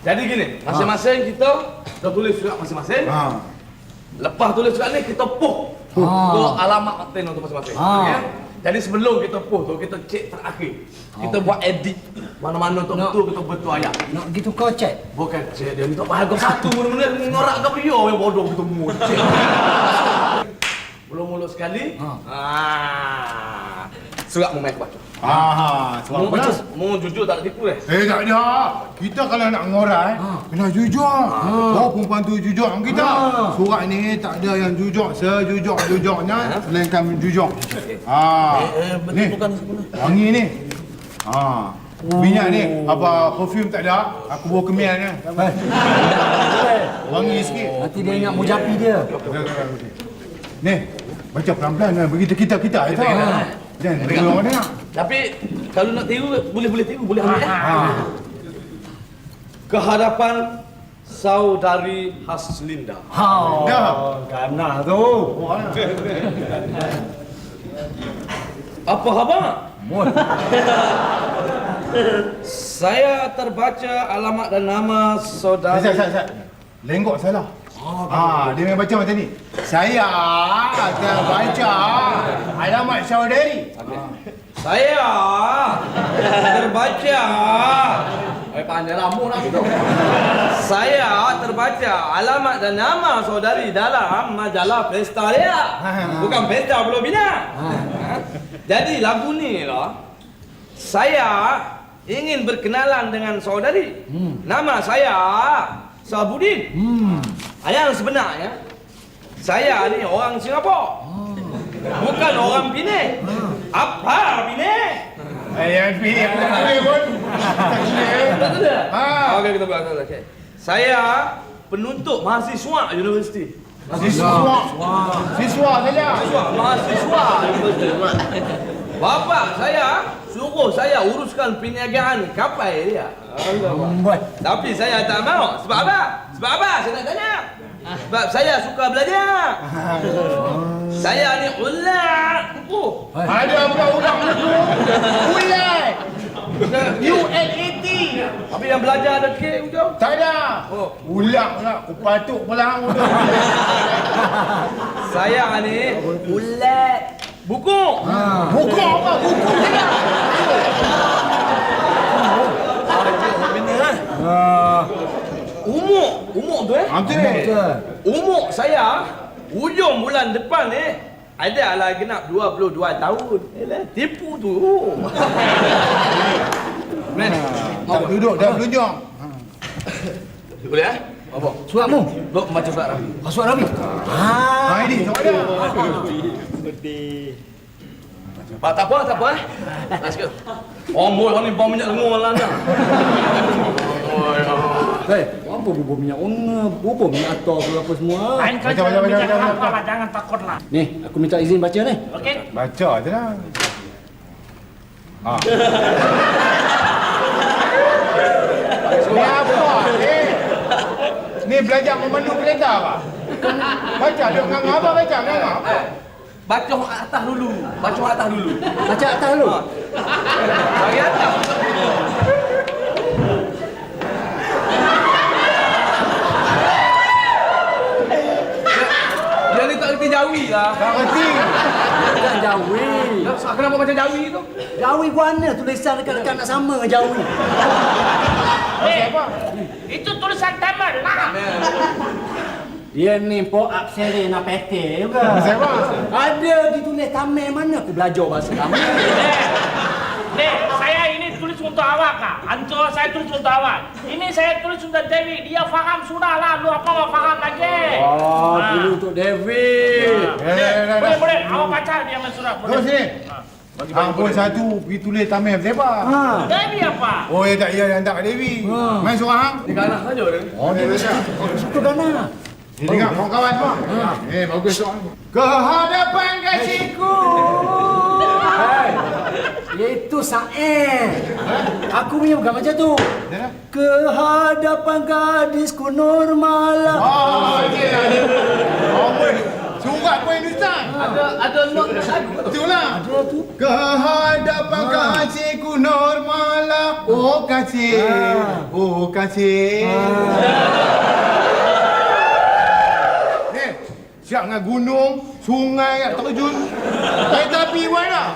Jadi gini, masing-masing kita dah tulis surat masing-masing. Ha. Lepas tulis surat ni kita puh Ha. ke alamat konten tu masing-masing. Ha. Ya? Jadi sebelum kita puh tu kita cek terakhir. Kita buat edit mana-mana tu No. betul kita betul ayat. Nak gitu kau cek. Bukan cek dia faham kau satu mula-mula ngorak kau dia yang bodoh kita mu. Cek. Belum mulut sekali. Ha. Ah. Surat mu main aku baca. Ah, sebab apa? mu jujur tak tipu eh. Eh tak ada. Kita kalau nak ngorai, kena jujur. Oh perempuan tu jujur dengan kita. Ha. Surat ni tak ada yang jujur sejujur-jujurnya melainkan jujur. Ah. Ni. Wangi ni. Ah. Minyak ni apa perfume tak ada, aku bawa kemil ni. Wangi sikit. Nanti dia ingat mujapi dia. Ni, baca pelan-pelan lah. Begitu kita kita itu. Jangan dengar orang dengar. Tapi kalau nak tiru boleh-boleh tiru, boleh ambil eh. Ha. Kehadapan saudari Haslinda. Ha. Dah. Gana tu. Apa khabar? Saya terbaca alamat dan nama saudari. Sat, sat, sat. Lenggok salah. Ah, dia memang baca macam ni. Saya terbaca alamat saudari. Saya terbaca. Eh pandai ramu nak gitu. Saya terbaca alamat dan nama saudari dalam majalah Pesta dia. Bukan Pesta Pulau Bina. Ha? Jadi lagu ni lah. Saya ingin berkenalan dengan saudari. Nama saya Sabudin. Hmm. Yang sebenarnya saya ni orang Singapura. Bukan orang Penang. Apa. Betul tak? Ha. Okey kita buat okey. Saya penuntut mahasiswa universiti. Siswa. Siswa saja. Mahasiswa, mahasiswa universiti. Bapa saya suruh saya uruskan perniagaan kapal dia. Tapi saya tak mau. Sebab apa? Sebab apa? Saya nak tanya. Sebab saya suka belajar. Saya ni ular. Oh. Ada buku. Ulat. U-L-A-T. Tapi yang belajar ada K hujung. Tak ada. Oh. Ulang pula. Kupatuk pula. tu. Saya ni ulat. Buku. Buku apa? Buku saja. Ah. Umur. Umur tu eh. Betul. Umur saya hujung bulan depan ni ada lah genap 22 tahun. Elah, tipu tu. Men, Tak duduk dah pelunjuk. boleh eh? Apa? Suratmu. Duk baca surat Rabi. Ah, surat Rabi. Ha Ah. ini sama ada. Pak tak apa, tak apa eh. Let's go. Oh, mul ni bau minyak lengur lah dah. Hei, apa bubur minyak wangi, bubur minyak atar ke apa semua. Lain Baca, kerja baca, baca, baca, apa baca. lah, jangan takutlah. Ni, aku minta izin baca ni. Okey? Baca je lah. Ha. Ni apa? Ni, ni belajar memandu kereta apa? Baca duk nganga apa baca nganga apa? Baca atas dulu. Baca atas dulu. Baca atas dulu. Bagi atas. Tak kerti Jawi lah. Tak kerti. Bukan Jawi. Kenapa kenapa macam Jawi tu? Jawi mana tulisan dekat-dekat nak sama dengan Jawi. Eh, itu tulisan Tamil lah. Dia ni po absere na pete juga. Pasal apa? Ada ditulis Tamil mana aku belajar bahasa Tamil. Eh, Nek, saya untuk awak kak. Anco saya tulis untuk awak. Ini saya tulis untuk Dewi. Dia faham sudah lah. Lu apa mau faham lagi? Oh, Ah. dulu untuk David. Eh, eh, eh, Boleh, eh. boleh. Awak baca dia main surat. Terus Boleh. sini. Ampun satu pergi tulis tamil siapa? Ha. Dewi apa? Oh ya tak ya yang tak Dewi. Main seorang. Di kanan saja dia. Oh dia baca. Suka mana? Ni dengar kawan-kawan semua. Eh bagus tu. Kehadapan kasihku. Hai. Itu sae. Aku punya bukan macam tu. Kehadapan gadisku normal lah. Oh, ada. Oh. Surat pun Hindustan? Ada ada note lagu. Betul lah. Kehadapan kasihku normala. Oh kasih. Oh kasih. Ni, siap dengan gunung, sungai terjun. Kereta api buat tak?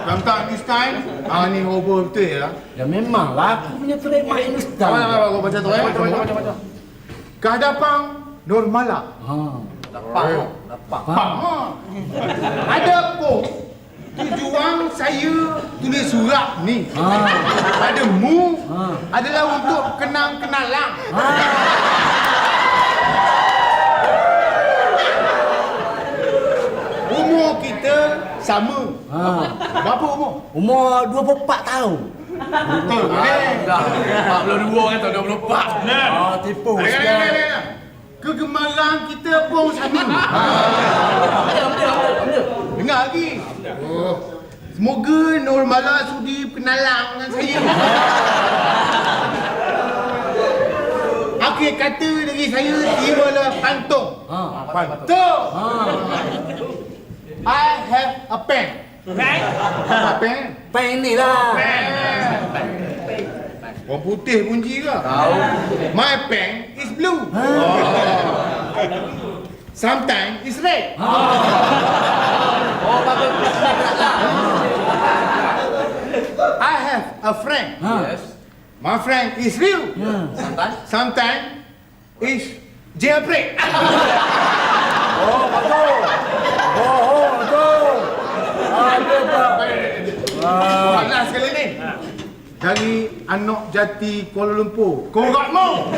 Tak this time, ah ni over betul ya. Ya memanglah aku punya trademark Hindustan. Apa apa apa baca tu eh. Macam macam macam. Kehadapan normala. Ha. Dapat. Dapat. Faham? Ha. Ada pun tujuan saya tulis surat ni. Ha. Ada mu Ha. adalah untuk kenang-kenalan. Ha. Umur kita sama. Ha. Berapa umur? Umur 24 tahun. Betul. Eh. Dah. 42 kan tahun 24. Nah. Ah, tipu. Kegemaran kita pun sama. Ha. Dengar lagi. Oh. Semoga Normala sudi berkenalan dengan saya. Akhir kata dari saya terimalah pantong. Ha. Pantong. Ha. I have a pen. Right? Apa pen? Pen ni lah. Pen. Orang putih kunci ke? Tahu. My pen is blue. Ah. Oh. Sometimes it's red. Ah. Oh, bagus. I have a friend. Ha. Yes. My friend is real. Ha. Santai. Sometimes it's jailbreak. Oh, betul. Oh, oh, betul. Panas sekali ni. Dari anak jati Kuala Lumpur. Korak mau.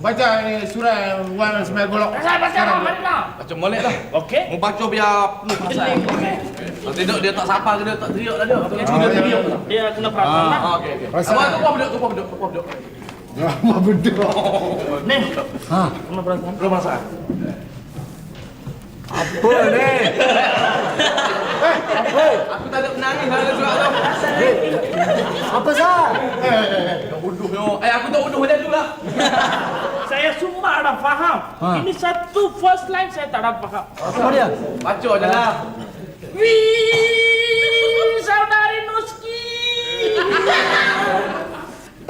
Baca ni surat Wan Sembilan Golok. Baca, baca, lah. Macam molek lah. Okey. Mau baca biar penuh perasaan. Kalau tidak dia tak sapa ke dia tak teriak dah dia. Dia cuma dia kena perhatian lah. Ah, okey okey. Apa tu apa duduk tu apa duduk apa Apa benda? Ni, Ha. kena perhatian. Belum perasaan. Apa ni? Aku tak ada menangis dalam surat tu. Apa sah? Unduh yo. Eh aku tak unduh dia dulu lah. Saya semua ada faham. Ha. Ini satu first line saya tak ada faham. Apa dia? Baca je lah. Wih, saudari Nuski.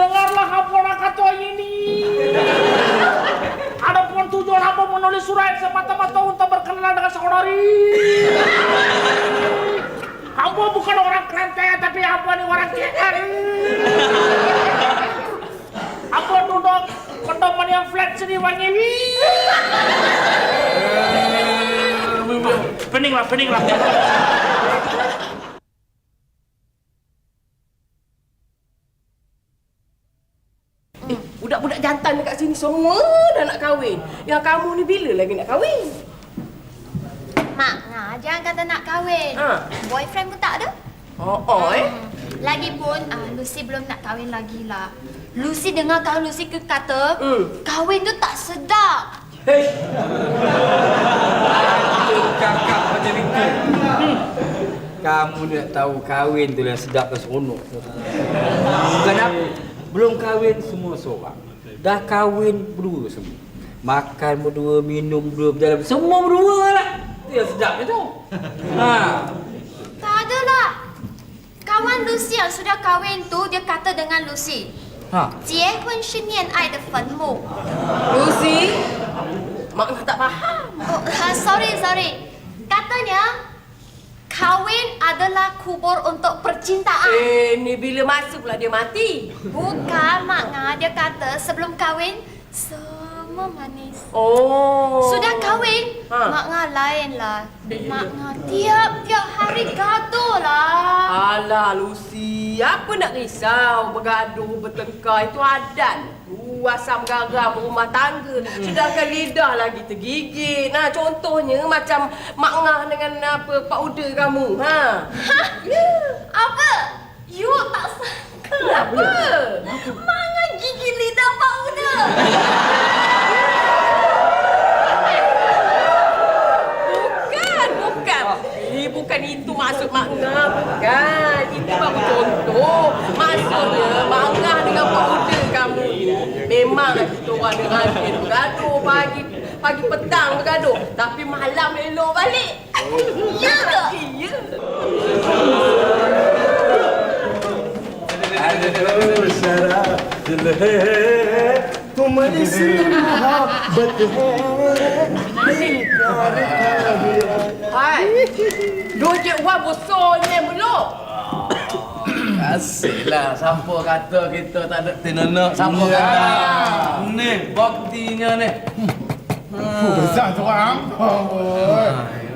Dengarlah apa nak kata ini. Adapun tujuan apa menulis surat semata-mata untuk berkenalan dengan saudari. Hamba bukan orang Kelantan tapi hamba ni orang KL. Hamba duduk pendoman yang flat sini wangi. Pening lah, pening lah. Sini semua dah nak kahwin. Yang kamu ni bila lagi nak kahwin? Mak, nah, jangan kata nak kahwin. Ha. Boyfriend pun tak ada. Oh, oh eh. Hmm. Lagipun, ah, Lucy belum nak kahwin lagi lah. Lucy dengar kalau Lucy ke kata, Hmm. kahwin tu tak sedap. Kakak macam itu. Kamu nak tahu kahwin tu yang sedap dan seronok. Bukan apa. Belum kahwin semua seorang. Dah kahwin berdua semua. Makan berdua, minum berdua, berjalan berdua. Semua berdua lah. Itu yang sedap itu. Ha. Tak ada lah. Kawan Lucy yang sudah kahwin tu, dia kata dengan Lucy, Ha. 结婚是恋爱的坟墓。 Lucy, mak tak faham. Oh, ah, sorry, sorry. Katanya, kahwin adalah kubur untuk percintaan. Eh, ni bila masuk pula dia mati. Bukan, Mak Nga. Dia kata sebelum kahwin, semua manis. Oh. Sudah kahwin, Ha. Mak Nga lain lah. Mak Nga tiap-tiap hari gaduh lah. Alah Lucy, apa nak risau bergaduh bertengkar itu adat. Asam garam rumah tangga. Sedangkan lidah lagi tergigit. Nah, contohnya macam Mak Ngah dengan apa powder kamu. Ha. Hah? Apa? You tak sangka Apa? Mak Nga gigi lidah powder. Bukan, bukan. Eh, bukan itu maksud makna bukan. Itu baru contoh. Maksudnya bangga dengan kamu ni. Memang kita orang dia bergaduh pagi pagi petang bergaduh. Tapi malam elok balik. Ya ke? Ya. Hai. Dojek wah bosonnya belum. Asyiklah, siapa kata kita tak ada tenenak, siapa kata. Ni, buktinya ni. Fuh, besar tu orang. Oh,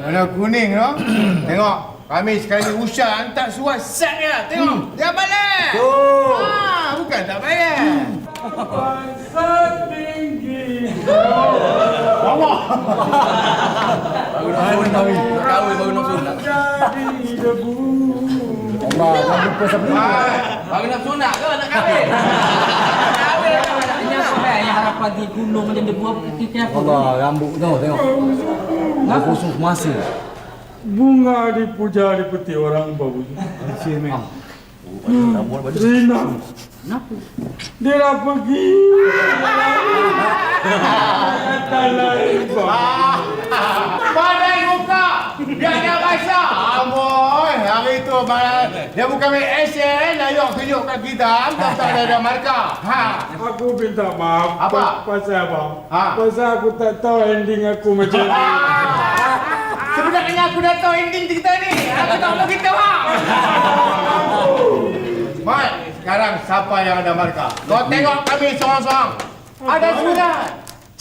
Warna kuning tu. Tengok. Kami sekali usaha tak suat set dia. Tengok. Dia balik. Oh. Ha, bukan tak bayar. Allah. Baru nak nak kahwin baru nak sunat. Hai. Baru nak sunat ke nak kahwin? Kahwin. Ini apa eh? Yang harapan di gunung macam debu apa kita apa? Allah, rambut tu tengok. Nak khusus masa. Bunga dipuja dipeti orang bagus. Rina. Kenapa? Dia dah pergi. Kata lain bang. Pandai muka. Biar dia. Amboi, hari tu malam dia bukan main action, nak yuk tunjuk kat kita, tak tak ada ada markah. Ha. Aku minta maaf. Apa? Pa- Pasal apa? Ha. Pasal aku tak tahu ending aku macam ni. Sebenarnya aku dah tahu ending cerita ni. Aku tak mau kita bang. Mat, sekarang siapa yang ada markah? Kau tengok kami seorang-seorang. Ada surat.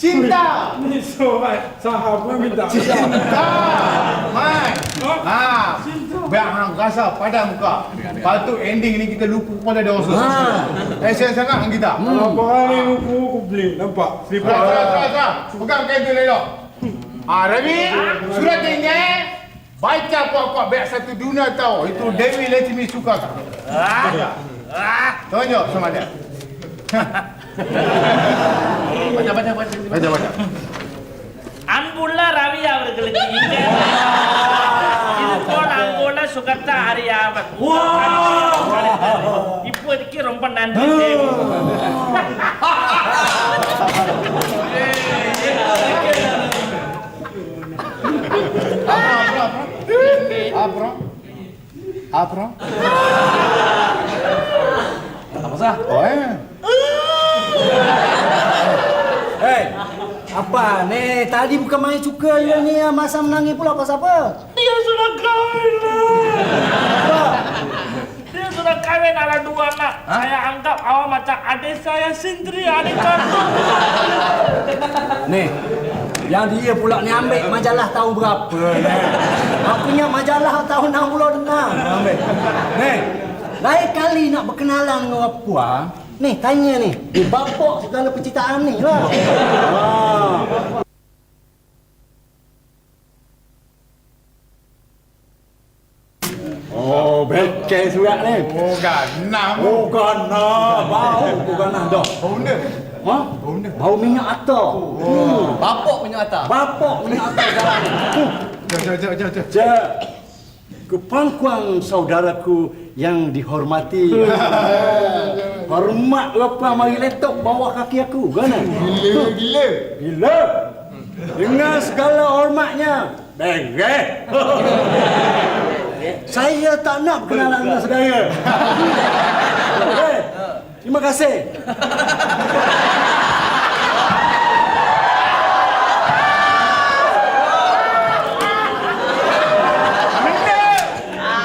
Cinta. Ni sobat sahabat minta. Cinta. Mat. Ha. Biar hang rasa pada muka. Lepas tu ending ni kita lupa pada dia orang susah. Action sangat dengan kita. Kalau korang ni buku aku beli. Nampak? Terang, terang, terang, terang. Pegang kain tu elok. Ah, Rami, surat ni eh. Baca kuat-kuat biar satu dunia tahu. Itu Dewi Letimi suka tak? Ah. Tunjuk sama dia. Baca, baca, baca. Baca, baca. அன்புள்ள ரவி அவர்களுக்கு இது போல் அங்குள்ள சுகத்த அறியாமல் இப்போதைக்கு ரொம்ப நன்றி தேவி. Aப்புறம் அப்புறம் apa ni? Tadi bukan main suka je ni. Masa menangis pula pasal apa? Dia sudah kawin lah. Dia sudah kawin ada dua anak. Saya anggap awak macam adik saya sendiri, adik kandung. Ni, yang dia pula ni ambil majalah tahun berapa ni? Aku punya majalah tahun 66 ambil. Ni, lain kali nak berkenalan dengan orang puan, ni tanya ni, dia bapak segala penciptaan ni lah. Ha. Oh, beken surat ni. Oh, ganam. Oh, gana. Bau, oh, gana dah. Oh, benda. Ha? Bau minyak atar. Hmm. Bapak punya atas. Bapak minyak atar jalan. Jom, jom, jom, jom, jom. Ja, kepangkuan saudaraku yang dihormati. Hormat apa mari letok bawah kaki aku, kan? Gila, gila. Bila? Dengan segala hormatnya, beres. Saya tak nak berkenalan dengan saudara. Terima kasih.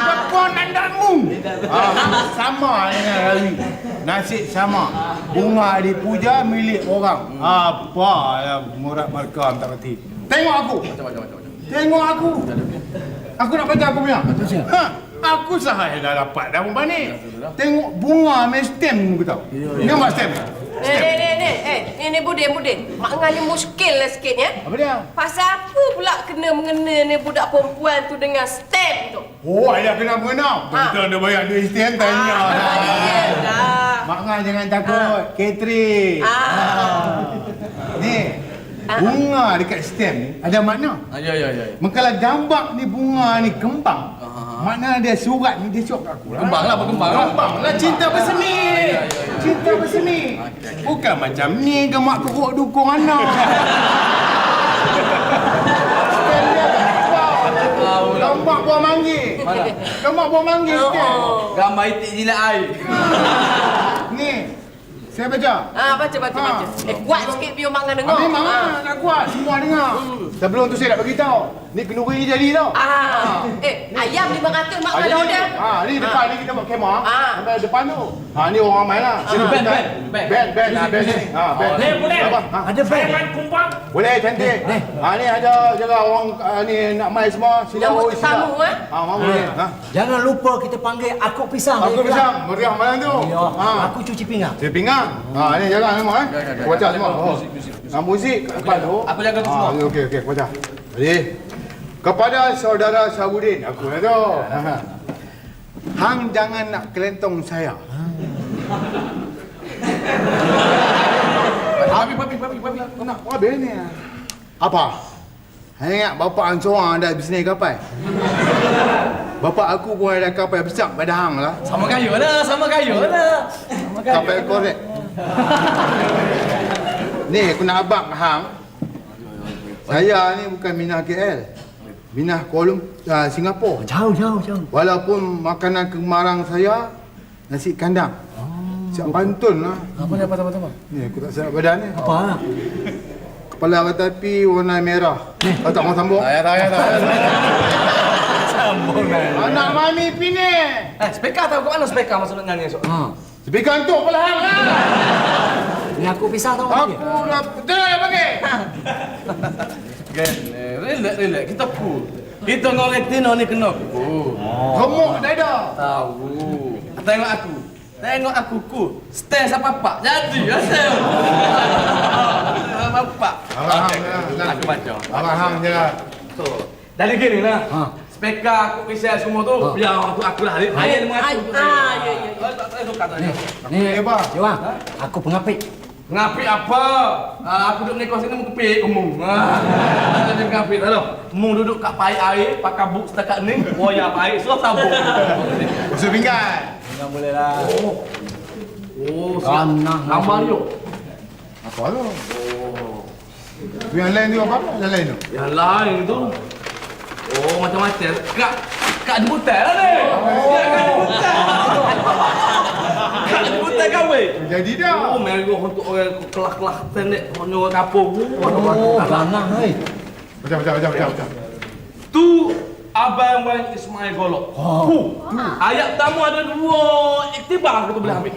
Jepun andamu. Ah, sama dengan. Nasib sama. Bunga dipuja milik orang. Apa yang murad markam tak reti. Tengok aku. Tengok aku. Aku nak baca aku punya. Ha, aku sahaya dah dapat dah rumah ni. Tengok bunga main stem aku tahu. Ni mak stem. Eh, ni, ni, ni. Eh, ni, ni Budin, Budin. Mak Ngah ni muskil lah sikit ya. Apa dia? Pasal apa pula kena mengena ni budak perempuan tu dengan stem tu? Oh, ayah kena mengenal. Ha. Betul dia bayar duit stem tanya. Ah, dia dah. Mak Ngah jangan takut. Catering. Ah. Ni, bunga dekat stem ni ada makna. Ah, ya, ya, ya. Mengkala gambar ni bunga ni kembang. Makna dia surat ni dia surat kat aku. lah. Kembang lah, apa kembang lah? Kembang lah cinta bersemi. Cinta bersemi. Bukan macam ni gambar teruk dukung anak. Kat gambar. Buah manggi. Mana? Gambar buah manggi stem. Gambar itik jilat air. Ni. Saya baca. Ah, baca, baca, Ha. baca. Eh, kuat sikit biar mak dengar. Ah, memang ah, nak kuat semua dengar. Sebelum tu saya nak bagi tahu. Ni kenduri ni jadi tau. Ah, eh, ayam 500 mak Ah, kalau dia. ah, ni depan ni kita buat kemah. Ah. Sampai depan tu. Ha ni orang main lah. Sini band, band. band, Band, band, ah, band ni. Ha, band. Boleh, boleh. Apa? Ha. Ada Saya band. main kumbang. Boleh cantik. Ha ni ada jaga orang ah, ni nak main semua. Sila sila. tamu, eh? Ha, mau boleh. Ha. Jangan lupa kita panggil aku pisang. Aku pisang, meriah malam tu. Ha. aku cuci pinggang. Saya pinggang. Ha ni jaga semua eh. Baca semua. Ha, muzik kat depan tu. Aku jaga tu semua. Ah, okey okey, baca. Jadi kepada saudara Sabudin, aku dah. Ha. Hang jangan nak kelentong saya. Papi, papi, papi, papi. Kau nak apa ni? Apa? Hang ingat bapak hang seorang ada bisnes kapal? Bapak aku pun ada kapal besar pada hang lah. Sama kayu lah, sama kayu lah. Sama kayu. Kapal korek. ni aku nak abang hang. Saya ni bukan minah KL. Minah Kuala Lumpur, uh, Singapura. Jauh, jauh, jauh. Walaupun makanan kemarang saya nasi kandang. Siap pantun lah. Apa ni, apa, apa, apa? Ni aku tak sedap badan ni. Apa? Kepala kereta api warna merah. Kau tak mau sambung? Tak, tak, tak. Sambung lah. Anak mami pini. Eh, speaker tahu kat mana speaker masuk nak nyanyi esok? Ha. Speaker untuk pula hang. ha? Ni aku pisang tahu Aku dia. dah pakai. Kan, eh, relax, relax. Kita cool. Kita ngorek Tino ni kena cool. Gemuk dada. Tahu. Tengok aku. Tengok aku cool. Stand siapa pak. Jadi, ya stand. Siapa pak. Abang Okey, hang lah. Aku baca. Abang hang je lah. Tu. Jadi gini lah. Ha. Speaker aku kisah semua tu. Ha. Biar aku aku lah. Ayat dengan Ay, aku. ah, ya, ya, ya. Tak tak suka tanya. Ni, Eh, apa? Dewan, aku pengapit. Ngapik apa? Ah, aku duduk ni kau sini mau kepik umum. Ah. Ada ngapik dah. Mu duduk kat pai air, pakai buk setakat ni, boya air, so sabuk. Usul pinggan. Enggak boleh lah. Oh. Oh, Ganah, Gambar yuk. Apa tu? Yang lain tu apa? Yang lain tu? Yang lain tu. Oh, macam-macam. Kak, kak di butai lah ni. Oh. Ya, kak di butai. Kak di butai kau weh. Jadi dah. Oh, mergoh untuk orang kelah-kelah tendek, orang orang kapung. Oh, ganah, hei. Baca, baca, baca, baca. baca. Tu Abang Wan Ismail Golok. Oh. Ayat pertama ada dua iktibar kita boleh ambil.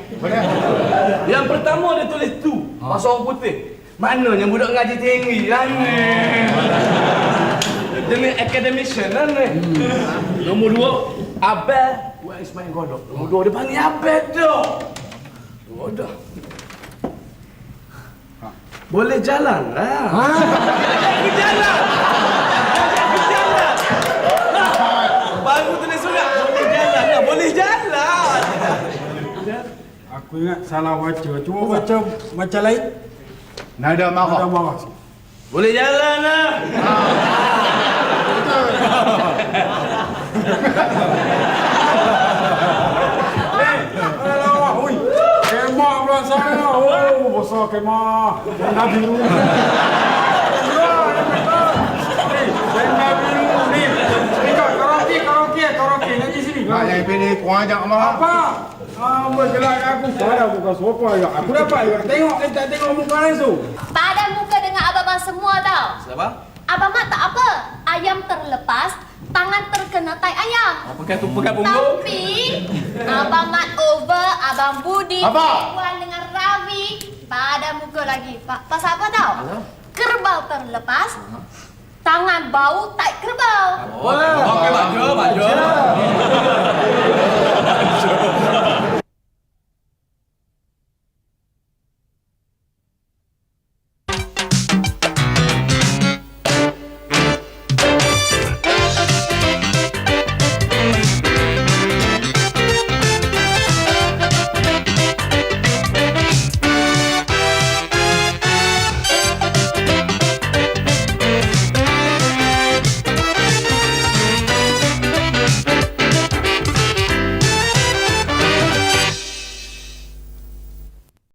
Yang pertama dia tulis tu, pasal orang putih. Maknanya budak ngaji tinggi ni. Demi academician kan ni. Nombor dua, Abang Wan Ismail Golok. Nombor dua dia panggil Abang dah. Dua dah. Boleh jalan lah. Ha? Boleh jalan. Boleh jalan. Baru tulis surat. Boleh jalan lah. Boleh jalan. Aku ingat salah baca. Cuma baca macam lain. Nada Ada marah. marah. Boleh jalan lah. Oh, besar kemah. Kemah biru. Kemah biru ni. Karaoke, karaoke, karaoke. Nanti sini. Nak yang pilih kurang ajak marah. Apa? Ah, bergerak aku. Pada bukan sofa juga. Aku dapat juga. Tengok, tak tengok muka langsung. Abang-abang semua tau. Siapa? Abang Mat tak apa. Ayam terlepas, tangan terkena tai ayam. Oh, pegang tu pegang punggung. Tapi Abang Mat over, Abang Budi, Apa? Wan dengan Ravi pada muka lagi. Pa pasal apa tau? Kerbau terlepas, tangan bau tai kerbau. Oh, okey baju, baju.